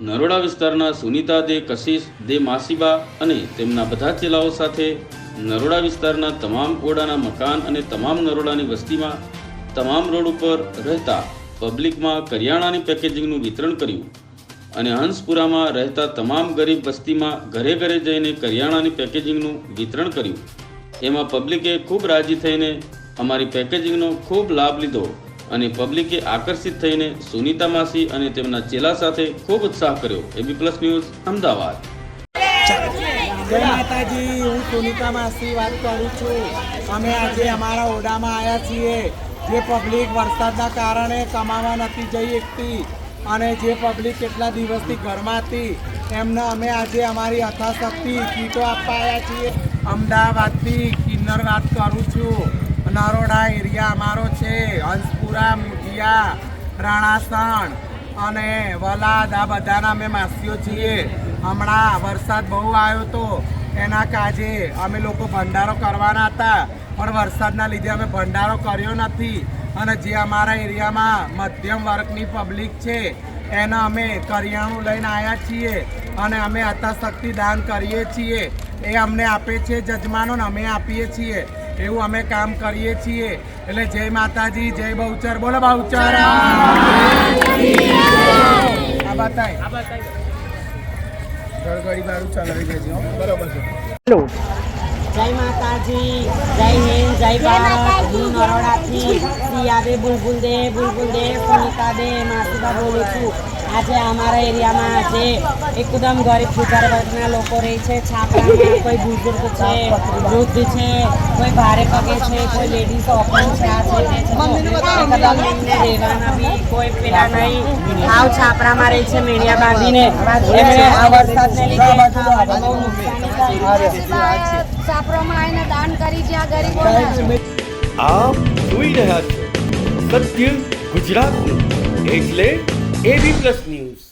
નરોડા વિસ્તારના સુનીતા દે કશિશ, દે માસીબા અને તેમના બધા ચેલાઓ સાથે નરોડા વિસ્તારના તમામ ઓરડાના મકાન અને તમામ નરોડાની વસ્તીમાં તમામ રોડ ઉપર રહેતા પબ્લિકમાં કરિયાણાની પેકેજિંગનું વિતરણ કર્યું અને હંસપુરામાં રહેતા તમામ ગરીબ વસ્તીમાં ઘરે ઘરે જઈને કરિયાણાની પેકેજિંગનું વિતરણ કર્યું. એમાં પબ્લિકે ખૂબ રાજી થઈને અમારી પેકેજિંગનો ખૂબ લાભ લીધો. અને પબ્લિકે આકર્ષિત થઈને સુનીતા માસી અને તેમના ચેલા સાથે ખૂબ ઉત્સાહ કર્યો. AB plus news Ahmedabad. જય માતાજી, હું સુનિતા માસી વાત કરું છું. અમે આજે અમારા ઓરડામાં આવ્યા છીએ. જે પબ્લિક વરસાદના કારણે કમાવા નથી જઈ શકતી અને જે પબ્લિક કેટલા દિવસથી ઘરમાં હતી, એમને અમે આજે અમારી અથાશક્તિ કીટો આપવા આવ્યા છીએ. અમદાવાદથી કિન્નર વાત કરું છું. નરોડા એરિયા અમારો છે. હંસપુરા મુઠિયા રાણાસણ અને વલાદ આ બધાના અમે માસીઓ છીએ. હમણાં વરસાદ બહુ આવ્યો તો એના કાજે અમે લોકો ભંડારો કરવાના હતા, પણ વરસાદના લીધે અમે ભંડારો કર્યો નથી. અને જે અમારા એરિયામાં મધ્યમ વર્ગની પબ્લિક છે, એને અમે કરિયાણું લઈને આવ્યા છીએ અને અમે અતાશક્તિ દાન કરીએ છીએ. એ અમને આપે છે જજમાનો અમે આપીએ છીએ. એવું અમે કામ કરીએ છીએ. એટલે જય માતાજી જય બહુચર. બોલો બહુચર. આ બતાય. ગડગડી વાળું ચલાવી દેજો. બરોબર જય માતાજી જય હિન્દ જય ભારત. હું નરોડાથી સિયાદે બુલબુલ દે બુલબુલ દે સુનિતા દે માસીબા બોલું છું. આજે અમારા એરિયામાં આજે એકદમ ગરીબ સુધાર વર્ગના લોકો રહે છે છાપરામાં કોઈ બુઝુર્ગ છે વૃદ્ધ છે કોઈ ભારે પગે છે કોઈ લેડીઝ ઓપન છે આ છે એકદમ એમને રહેવાના બી કોઈ પેલા નહીં. આવ છાપરામાં રહે છે મેળિયા બાંધીને. એમણે આ વરસાદને લીધે બહુ નુકસાની થાય. છે સાપરોમાં આવીને દાન કરી જ્યાં ગરીબો આપ જોઈ રહ્યા છો સત્ય ગુજરાતનું. એટલે એબી પ્લસ ન્યૂઝ